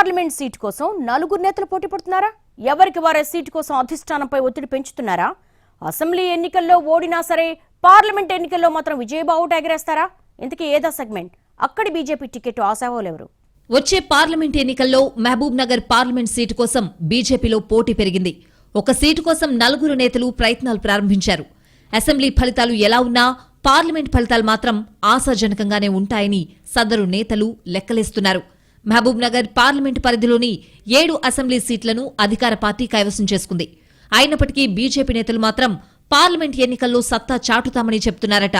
Parliament seat కోసం నలుగురు నేతలు పోటీ పడుతున్నారా? ఎవరికి వారే సీటు కోసం అధిష్టానంపై ఒత్తిడి పెంచుతున్నారా? అసెంబ్లీ ఎన్నికల్లో ఓడినా సరే పార్లమెంట్ ఎన్నికల్లో మాత్రం విజయబావుట ఎగరేస్తారా ఇంతకీ ఏదా సెగ్మెంట్. అక్కడి బీజేపీ టికెట్ ఆశావోలెవరు వచ్చే పార్లమెంట్ ఎన్నికల్లో మహబూబ్ నగర్ పార్లమెంట్ సీటు కోసం బీజేపీలో పోటీ పెరిగింది. ఒక సీటు కోసం నలుగురు నేతలు ప్రయత్నాలు ప్రారంభించారు. అసెంబ్లీ ఫలితాలు ఎలా ఉన్నా పార్లమెంట్ ఫలితాలు మాత్రం ఆశాజనకంగానే ఉంటాయని సదరు నేతలు లెక్కలేస్తున్నారు. మహబూబ్నగర్ పార్లమెంటు పార్లమెంట్ పరిధిలోని ఏడు అసెంబ్లీ సీట్లను అధికార పార్టీ కైవసం చేసుకుంది. అయినప్పటికీ బీజేపీ నేతలు మాత్రం పార్లమెంట్ ఎన్నికల్లో సత్తా చాటుతామని చెప్తున్నారట.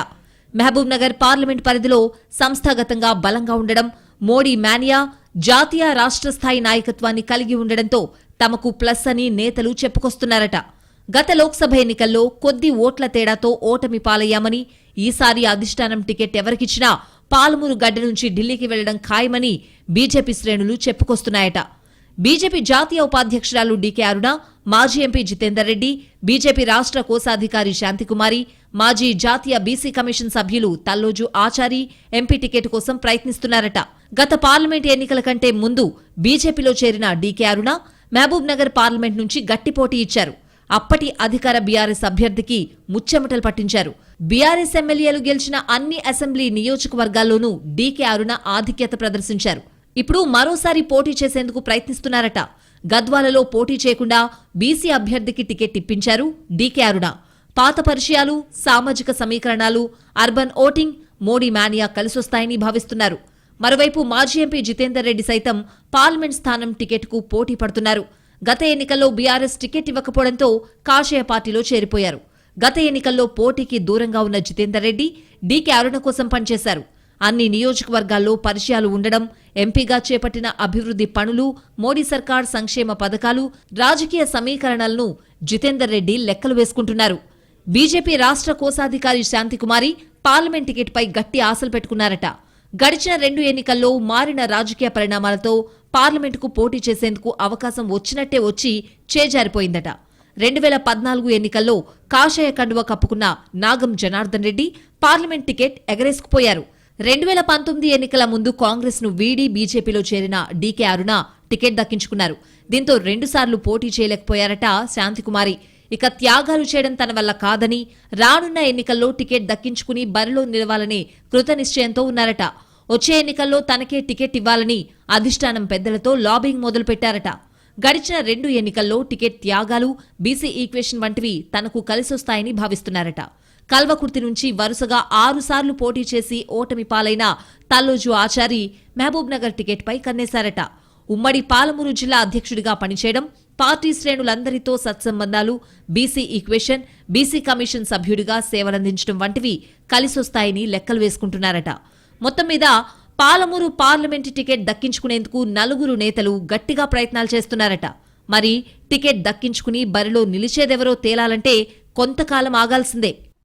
మహబూబ్నగర్ పార్లమెంట్ పరిధిలో సంస్థాగతంగా బలంగా ఉండడం మోడీ మానియా జాతీయ రాష్ట్ర స్థాయి నాయకత్వాన్ని కలిగి ఉండడంతో తమకు ప్లస్ అని నేతలు చెప్పుకొస్తున్నారట. గత లోక్సభ ఎన్నికల్లో కొద్ది ఓట్ల తేడాతో ఓటమి పాలయ్యామని ఈసారి అధిష్టానం టికెట్ ఎవరికిచ్చినా పాలమూరు గడ్డ నుంచి ఢిల్లీకి వెళ్ళడం ఖాయమని బీజేపీ శ్రేణులు చెప్పుకొస్తున్నాయట. బీజేపీ జాతీయ ఉపాధ్యక్షురాలు డీకే అరుణ మాజీ ఎంపీ జితేందర్ రెడ్డి బీజేపీ రాష్ట్ర కోశాధికారి శాంతికుమారి మాజీ జాతీయ బీసీ కమిషన్ సభ్యులు తల్లోజు ఆచారి ఎంపీ టికెట్ కోసం ప్రయత్నిస్తున్నారట. గత పార్లమెంట్ ఎన్నికల కంటే ముందు బీజేపీలో చేరిన డీకే అరుణ మహబూబ్ నగర్ పార్లమెంట్ నుంచి గట్టి పోటీ ఇచ్చారు. అప్పటి అధికార బీఆర్ఎస్ అభ్యర్థికి ముచ్చెమటలు పట్టించారు. బీఆర్ఎస్ ఎమ్మెల్యేలు గెలిచిన అన్ని అసెంబ్లీ నియోజకవర్గాల్లోనూ డీకే అరుణ ఆధిక్యత ప్రదర్శించారు. ఇప్పుడు మరోసారి పోటీ చేసేందుకు ప్రయత్నిస్తున్నారట. గద్వాలలో పోటీ చేయకుండా బీసీ అభ్యర్థికి టికెట్ ఇప్పించారు డీకే అరుణ. పాత పరిచయాలు సామాజిక సమీకరణాలు అర్బన్ ఓటింగ్ మోడీ మానియా కలిసొస్తాయని భావిస్తున్నారు. మరోవైపు మాజీ ఎంపీ జితేందర్ రెడ్డి సైతం పార్లమెంట్ స్థానం టికెట్కు పోటీ పడుతున్నారు. గత ఎన్నికల్లో బీఆర్ఎస్ టికెట్ ఇవ్వకపోవడంతో కాషాయ పార్టీలో చేరిపోయారు. గత ఎన్నికల్లో పోటీకి దూరంగా ఉన్న జితేందర్ రెడ్డి డీకే అరుణ కోసం పనిచేశారు. అన్ని నియోజకవర్గాల్లో పరిచయాలు ఉండడం ఎంపీగా చేపట్టిన అభివృద్ధి పనులు మోడీ సర్కార్ సంక్షేమ పథకాలు రాజకీయ సమీకరణలను జితేందర్ రెడ్డి లెక్కలు వేసుకుంటున్నారు. బీజేపీ రాష్ట్ర కోశాధికారి శాంతికుమారి పార్లమెంట్ టికెట్పై గట్టి ఆశలు పెట్టుకున్నారట. గడిచిన రెండు ఎన్నికల్లో మారిన రాజకీయ పరిణామాలతో పార్లమెంటుకు పోటీ చేసేందుకు అవకాశం వచ్చినట్టే వచ్చి చేజారిపోయిందట. రెండు వేల పద్నాలుగు ఎన్నికల్లో కాషాయ కండువ కప్పుకున్న నాగం జనార్దన్ రెడ్డి పార్లమెంట్ టికెట్ ఎగరేసుకుపోయారు. రెండు వేల పంతొమ్మిది ఎన్నికల ముందు కాంగ్రెస్ను వీడి బీజేపీలో చేరిన డీకే అరుణ టికెట్ దక్కించుకున్నారు. దీంతో రెండుసార్లు పోటీ చేయలేకపోయారట శాంతికుమారి. ఇక త్యాగాలు చేయడం తన వల్ల కాదని రానున్న ఎన్నికల్లో టికెట్ దక్కించుకుని బరిలో నిలవాలని కృతనిశ్చయంతో ఉన్నారట. వచ్చే ఎన్నికల్లో తనకే టికెట్ ఇవ్వాలని అధిష్టానం పెద్దలతో లాబింగ్ మొదలుపెట్టారట. గడిచిన రెండు ఎన్నికల్లో టికెట్ త్యాగాలు బీసీ ఈక్వేషన్ వంటివి తనకు కలిసొస్తాయని భావిస్తున్నారట. కల్వకుర్తి నుంచి వరుసగా ఆరుసార్లు పోటీ చేసి ఓటమి పాలైన తల్లోజు ఆచారి మహబూబ్ నగర్ టికెట్పై కన్నేశారట. ఉమ్మడి పాలమూరు జిల్లా అధ్యక్షుడిగా పనిచేయడం పార్టీ శ్రేణులందరితో సత్సంబంధాలు బీసీ ఈక్వేషన్ బీసీ కమిషన్ సభ్యుడిగా సేవలందించడం వంటివి కలిసొస్తాయని లెక్కలు వేసుకుంటున్నారట. మొత్తం మీద పాలమూరు పార్లమెంటు టికెట్ దక్కించుకునేందుకు నలుగురు నేతలు గట్టిగా ప్రయత్నాలు చేస్తున్నారట. మరి టికెట్ దక్కించుకుని బరిలో నిలిచేదెవరో తేలాలంటే కొంతకాలం ఆగాల్సిందే.